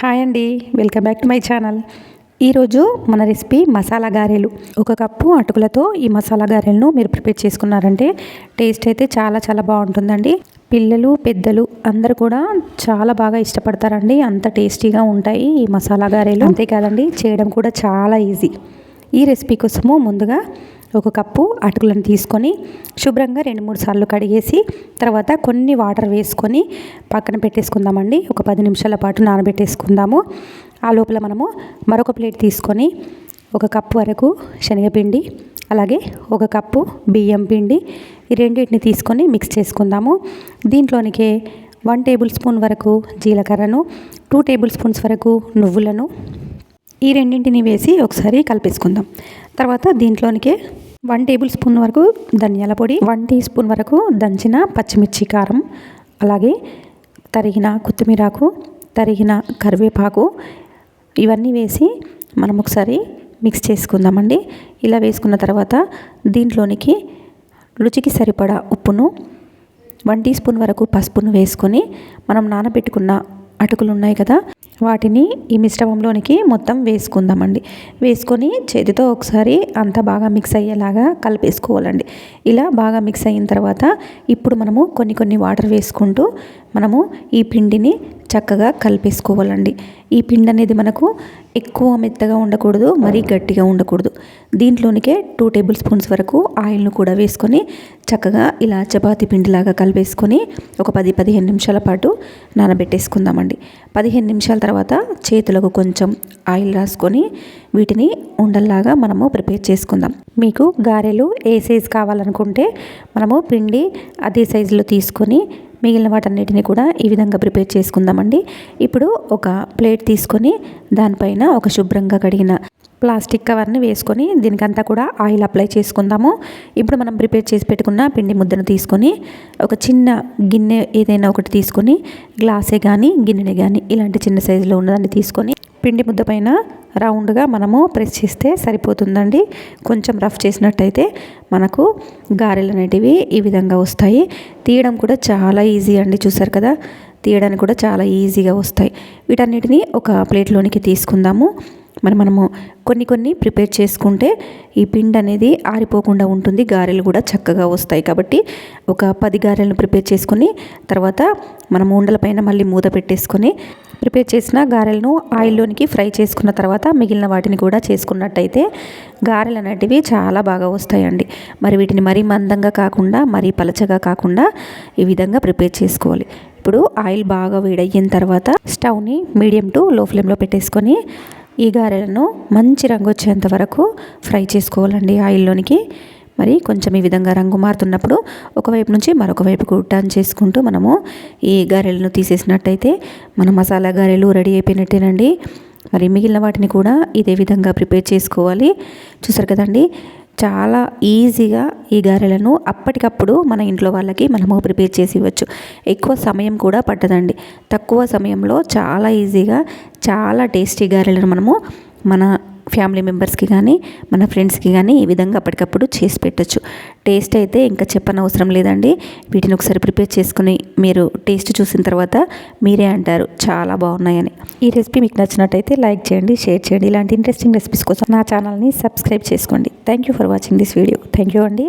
Hi అండి welcome back to my channel. ఈరోజు మన రెసిపీ మసాలా గారెలు. ఒక కప్పు అటుకులతో ఈ మసాలా గారెలను మీరు ప్రిపేర్ చేసుకున్నారంటే టేస్ట్ అయితే చాలా చాలా బాగుంటుందండి. పిల్లలు పెద్దలు అందరూ కూడా చాలా బాగా ఇష్టపడతారండి. అంత టేస్టీగా ఉంటాయి ఈ మసాలా గారెలు. అంతేకాదండి చేయడం కూడా చాలా ఈజీ. ఈ రెసిపీ కోసము ముందుగా ఒక కప్పు అటుకులను తీసుకొని శుభ్రంగా రెండు మూడు సార్లు కడిగేసి తర్వాత కొన్ని వాటర్ వేసుకొని పక్కన పెట్టేసుకుందామండి. ఒక పది నిమిషాల పాటు నానబెట్టేసుకుందాము. ఆ లోపల మనము మరొక ప్లేట్ తీసుకొని ఒక కప్పు వరకు శనగపిండి అలాగే ఒక కప్పు బియ్యం పిండి ఈ రెండింటిని తీసుకొని మిక్స్ చేసుకుందాము. దీంట్లోనికి వన్ టేబుల్ స్పూన్ వరకు జీలకర్రను టూ టేబుల్ స్పూన్స్ వరకు నువ్వులను ఈ రెండింటిని వేసి ఒకసారి కలిపేసుకుందాం. తర్వాత దీంట్లోనికి వన్ టేబుల్ స్పూన్ వరకు ధనియాల పొడి వన్ టీ స్పూన్ వరకు దంచిన పచ్చిమిర్చి కారం అలాగే తరిగిన కొత్తిమీరాకు తరిగిన కరివేపాకు ఇవన్నీ వేసి మనం ఒకసారి మిక్స్ చేసుకుందామండి. ఇలా వేసుకున్న తర్వాత దీంట్లోనికి రుచికి సరిపడా ఉప్పును వన్ టీ స్పూన్ వరకు పసుపును వేసుకొని మనం నానబెట్టుకున్న అటుకులు ఉన్నాయి కదా వాటిని ఈ మిశ్రమంలోనికి మొత్తం వేసుకుందామండి. వేసుకొని చేతితో ఒకసారి అంతా బాగా మిక్స్ అయ్యేలాగా కలిపేసుకోవాలండి. ఇలా బాగా మిక్స్ అయిన తర్వాత ఇప్పుడు మనము కొన్ని కొన్ని వాటర్ వేసుకుంటూ మనము ఈ పిండిని చక్కగా కలిపేసుకోవాలండి. ఈ పిండి అనేది మనకు ఎక్కువ మెత్తగా ఉండకూడదు మరీ గట్టిగా ఉండకూడదు. దీంట్లోనికే టూ టేబుల్ స్పూన్స్ వరకు ఆయిల్ను కూడా వేసుకొని చక్కగా ఇలా చపాతి పిండిలాగా కలిపేసుకొని ఒక పది పదిహేను నిమిషాల పాటు నానబెట్టేసుకుందామండి. పదిహేను నిమిషాల తర్వాత చేతులకు కొంచెం ఆయిల్ రాసుకొని వీటిని ఉండల్లాగా మనము ప్రిపేర్ చేసుకుందాం. మీకు గారెలు ఏ సైజ్ కావాలనుకుంటే మనము పిండి అదే సైజులో తీసుకొని మిగిలిన వాటన్నిటిని కూడా ఈ విధంగా ప్రిపేర్ చేసుకుందామండి. ఇప్పుడు ఒక ప్లేట్ తీసుకొని దానిపైన ఒక శుభ్రంగా కడిగిన ప్లాస్టిక్ కవర్ని వేసుకొని దీనికంతా కూడా ఆయిల్ అప్లై చేసుకుందాము. ఇప్పుడు మనం ప్రిపేర్ చేసి పెట్టుకున్న పిండి ముద్దను తీసుకొని ఒక చిన్న గిన్నె ఏదైనా ఒకటి తీసుకొని గ్లాసే కానీ గిన్నెనే కానీ ఇలాంటి చిన్న సైజులో ఉన్నదాన్ని తీసుకొని పిండి ముద్ద పైన రౌండ్గా మనము ప్రెస్ చేస్తే సరిపోతుందండి. కొంచెం రఫ్ చేసినట్టయితే మనకు గారెలు అనేటివి ఈ విధంగా వస్తాయి. తీయడం కూడా చాలా ఈజీ అండి చూసారు కదా? తీయడానికి కూడా చాలా ఈజీగా వస్తాయి. వీటన్నిటిని ఒక ప్లేట్లోనికి తీసుకుందాము. మరి మనము కొన్ని కొన్ని ప్రిపేర్ చేసుకుంటే ఈ పిండి అనేది ఆరిపోకుండా ఉంటుంది గారెలు కూడా చక్కగా వస్తాయి. కాబట్టి ఒక పది గారెలను ప్రిపేర్ చేసుకొని తర్వాత మనం ఉండలపైన మళ్ళీ మూత పెట్టేసుకొని ప్రిపేర్ చేసిన గారెలను ఆయిల్లోనికి ఫ్రై చేసుకున్న తర్వాత మిగిలిన వాటిని కూడా చేసుకున్నట్టయితే గారెలు అనేటివి చాలా బాగా వస్తాయండి. మరి వీటిని మరీ మందంగా కాకుండా మరీ పలచగా కాకుండా ఈ విధంగా ప్రిపేర్ చేసుకోవాలి. ఇప్పుడు ఆయిల్ బాగా వేడయిన తర్వాత స్టవ్ని మీడియం టు లో ఫ్లేమ్లో పెట్టేసుకొని ఈ గారెలను మంచి రంగు వచ్చేంత వరకు ఫ్రై చేసుకోవాలండి ఆయిల్లోనికి. మరి కొంచెం ఈ విధంగా రంగు మారుతున్నప్పుడు ఒకవైపు నుంచి మరొక వైపుకు టర్న్ చేసుకుంటూ మనము ఈ గారెలను తీసేసినట్టయితే మన మసాలా గారెలు రెడీ అయిపోయినట్టేనండి. మరి మిగిలిన వాటిని కూడా ఇదే విధంగా ప్రిపేర్ చేసుకోవాలి. చూసారు కదండి? చాలా ఈజీగా ఈ గారెలను అప్పటికప్పుడు మన ఇంట్లో వాళ్ళకి మనము ప్రిపేర్ చేసి ఇవ్వచ్చు. ఎక్కువ సమయం కూడా పట్టదండి. తక్కువ సమయంలో చాలా ఈజీగా చాలా టేస్టీ గారెలను మనము మన ఫ్యామిలీ మెంబర్స్కి కానీ మన ఫ్రెండ్స్కి కానీ ఈ విధంగా అప్పటికప్పుడు చేసి పెట్టచ్చు. టేస్ట్ అయితే ఇంకా చెప్పనవసరం లేదండి. వీటిని ఒకసారి ప్రిపేర్ చేసుకుని మీరు టేస్ట్ చూసిన తర్వాత మీరే అంటారు చాలా బాగున్నాయని. ఈ రెసిపీ మీకు నచ్చినట్టయితే లైక్ చేయండి షేర్ చేయండి. ఇలాంటి ఇంట్రెస్టింగ్ రెసిపీస్ కోసం నా ఛానల్ని సబ్స్క్రైబ్ చేసుకోండి. Thank you for watching this video. Thank you అండి.